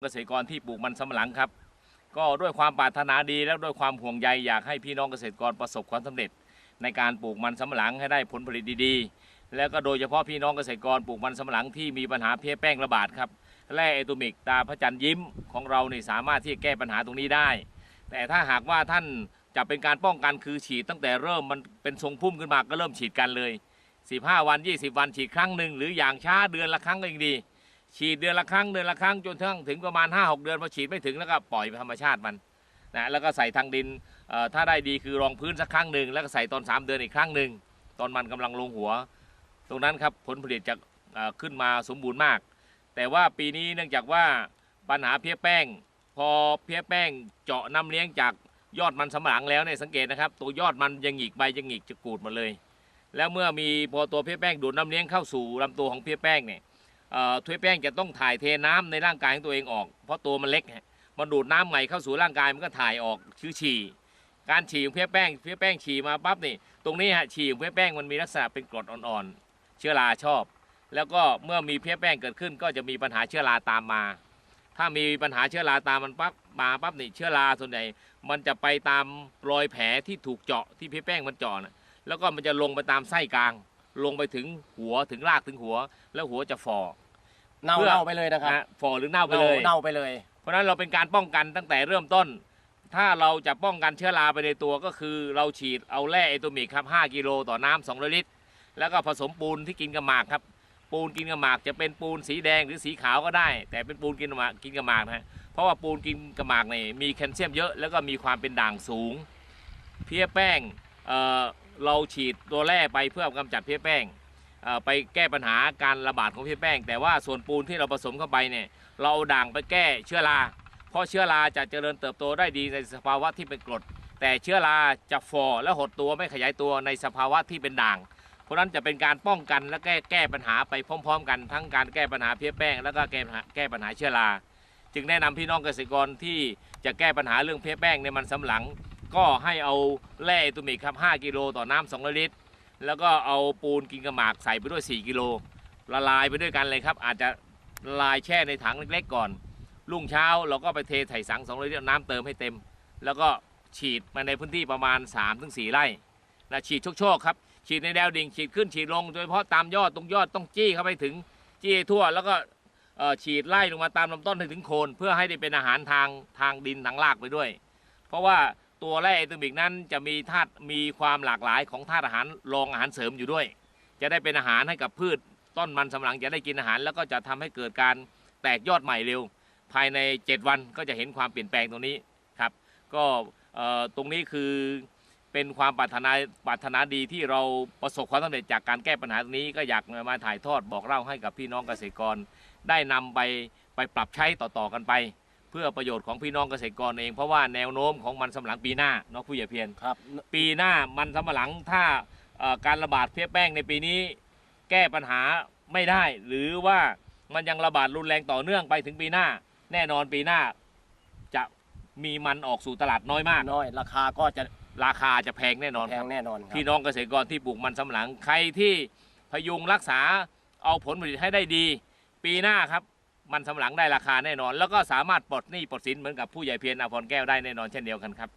เกษตรกรที่ปลูกมันสำปะหลังครับ ก็ด้วยความปรารถนาดีและด้วยความห่วงใยอยากให้พี่น้องเกษตรกรประสบความสำเร็จ ในการปลูกมันสำปะหลังให้ได้ผลผลิตดีๆ แล้วก็โดยเฉพาะพี่น้องเกษตรกรปลูกมันสำปะหลังที่มีปัญหาเพี้ยแป้งระบาดครับแร่เอตูมิกตาพระจันทร์ยิ้มของเราเนี่สามารถที่จะแก้ปัญหาตรงนี้ได้ แต่ถ้าหากว่าท่านจะเป็นการป้องกันคือฉีดตั้งแต่เริ่มมันเป็นทรงพุ่มขึ้นมาก็เริ่มฉีดกันเลย 15 วัน 20 วันฉีดครั้งหนึ่งหรืออย่างช้าเดือนละครั้งก็ยังดี ฉีดเดือนละครั้งเดือนละครั้งจนทั้งถึงประมาณ 5-6 เดือนพอฉีดไม่ถึงแล้วก็ปล่อยไปธรรมชาติมันนะแล้วก็ใส่ทางดินถ้าได้ดีคือรองพื้นสักครั้งหนึ่งแล้วก็ใส่ตอน 3 เดือนอีกครั้งหนึ่งตอนมันกำลังลงหัว ตรงนั้นครับผลผลิตจะขึ้นมาสมบูรณ์มาก แต่ว่าปีนี้เนื่องจากว่าปัญหาเพี้ยแป้ง พอเพี้ยแป้งเจาะน้ำเลี้ยงจากยอดมันสำหลังแล้วเนี่ยสังเกตนะครับ ตัวยอดมันยังหงิกใบยังหงิกจะกูดหมดเลย แล้วเมื่อมีพอตัวเพี้ยแป้งดูดน้ำเลี้ยงเข้าสู่ลำตัวของเพี้ยแป้งเนี่ย เอ่อเพี้ยแป้งจะต้องถ่ายเทน้ำในร่างกายของตัวเองออก เพราะตัวมันเล็กฮะมันดูดน้ำใหม่เข้าสู่ร่างกายมันก็ถ่ายออกชื่อฉี่การฉี่ของเพี้ยแป้งเพี้ยแป้งฉี่มาปั๊บนี่ตรงนี้ฮะฉี่ของเพี้ยแป้งมันมีลักษณะเป็นกรดอ่อนๆเชื้อราชอบ แล้วก็เมื่อมีเพี้ยแป้งเกิดขึ้น ก็จะมีปัญหาเชื้อราตามมา ถ้ามีปัญหาเชื้อราตามมันปั๊บมาปั๊บนี่เชื้อราส่วนใหญ่มันจะไปตามรอยแผลที่ถูกเจาะที่เพี้ยแป้งมันเจาะนะแล้วก็มันจะลงไปตามไส้กลาง ลงไปถึงหัวถึงรากถึงหัว แล้วหัวจะฝ่อ เน่าเพื่อเน่าไปเลยนะครับนะฝ่อหรือเน่าไปเลย เน่าไปเลย เพราะฉะนั้นเราเป็นการป้องกันตั้งแต่เริ่มต้น ถ้าเราจะป้องกันเชื้อราไปในตัวก็คือเราฉีดเอาแร่เอโตมิกครับ 5 กิโลต่อน้ำ200ลิตร แล้วก็ผสมปูนที่กินกับหมากครับ ปูนกินกับหมากจะเป็นปูนสีแดงหรือสีขาวก็ได้ แต่เป็นปูนกินกับหมากกินกับหมากนะฮะเพราะว่าปูนกินกับหมากเนี่ยมีแคลเซียมเยอะแล้วก็มีความเป็นด่างสูง เพี้ยแป้งเอ่อเราฉีดตัวแร่ไปเพื่อกำจัดเพี้ยแป้งเอ่อ ไปแก้ปัญหาการระบาดของเพี้ยแป้ง แต่ว่าส่วนปูนที่เราผสมเข้าไปเนี่ยเราด่างไปแก้เชื้อรา เพราะเชื้อราจะเจริญเติบโตได้ดีในสภาวะที่เป็นกรด แต่เชื้อราจะฝ่อและหดตัวไม่ขยายตัวในสภาวะที่เป็นด่าง เพราะนั้นจะเป็นการป้องกันและแก้แก้ปัญหาไปพร้อม ๆ กันทั้งการแก้ปัญหาเพี้ยแป้งแล้วก็แก้ปัญหาแก้ปัญหาเชื้อราจึงแนะนำพี่น้องเกษตรกรที่จะแก้ปัญหาเรื่องเพี้ยแป้งในมันสำปะหลัง ก็ให้เอาแร่ตูมิกครับ 5 กิโลต่อน้ำ2ลิตร แล้วก็เอาปูนกินกระหมากใส่ไปด้วย 4 กิโลละลายไปด้วยกันเลยครับ อาจจะละลายแช่ในถังเล็กๆก่อน รุ่งเช้าเราก็ไปเทใส่สัง2ลิตรน้ำเติมให้เต็ม แล้วก็ฉีดมาในพื้นที่ประมาณ 3-4 ไร่นะฉีดโชคๆครับฉีดในแนวดิ่งฉีดขึ้นฉีดลง โดยเฉพาะตามยอดตรงยอดต้องจี้เข้าไปถึงจี้ทั่ว แล้วก็ฉีดไล่ลงมาตามลำต้นให้ถึงโคน เพื่อให้ได้เป็นอาหารทางทางดินทางรากไปด้วย เพราะว่า ตัวแร่เอตูมิกนั้นจะมีธาตุมีความหลากหลายของธาตุอาหารรองอาหารเสริมอยู่ด้วย จะได้เป็นอาหารให้กับพืช ต้นมันสำปะหลังจะได้กินอาหาร แล้วก็จะทำให้เกิดการแตกยอดใหม่เร็ว ภายใน 7 วันก็จะเห็นความเปลี่ยนแปลงตรงนี้ครับ ก็ตรงนี้คือเป็นความปรารถนาปรารถนาดีที่เราประสบความสำเร็จจากการแก้ปัญหาตรงนี้ก็อยากมาถ่ายทอดบอกเล่าให้กับพี่น้องเกษตรกร ได้นำไปไปปรับใช้ต่อๆกันไป เพื่อประโยชน์ของพี่น้องเกษตรกรเอง เพราะว่าแนวโน้มของมันสำปะหลังปีหน้าเนาะผู้ใหญ่เพียรครับ ปีหน้ามันสำปะหลังถ้าเอ่อการระบาดเพี้ยแป้งในปีนี้ แก้ปัญหาไม่ได้ หรือว่ามันยังระบาดรุนแรงต่อเนื่องไปถึงปีหน้า แน่นอนปีหน้า จะมีมันออกสู่ตลาดน้อยมาก น้อยราคาก็จะราคาจะแพงแน่นอนแพครับ งแน่นอนครับ พี่น้องเกษตรกรที่ปลูกมันสำปะหลังใครที่พยุงรักษาเอาผลผลิตให้ได้ดี ปีหน้าครับ มันสำหลังได้ราคาแน่นอน แล้วก็สามารถปลดหนี้ปลดสินเหมือนกับผู้ใหญ่เพียรอาพรแก้วได้แน่นอนเช่นเดียวกันครับ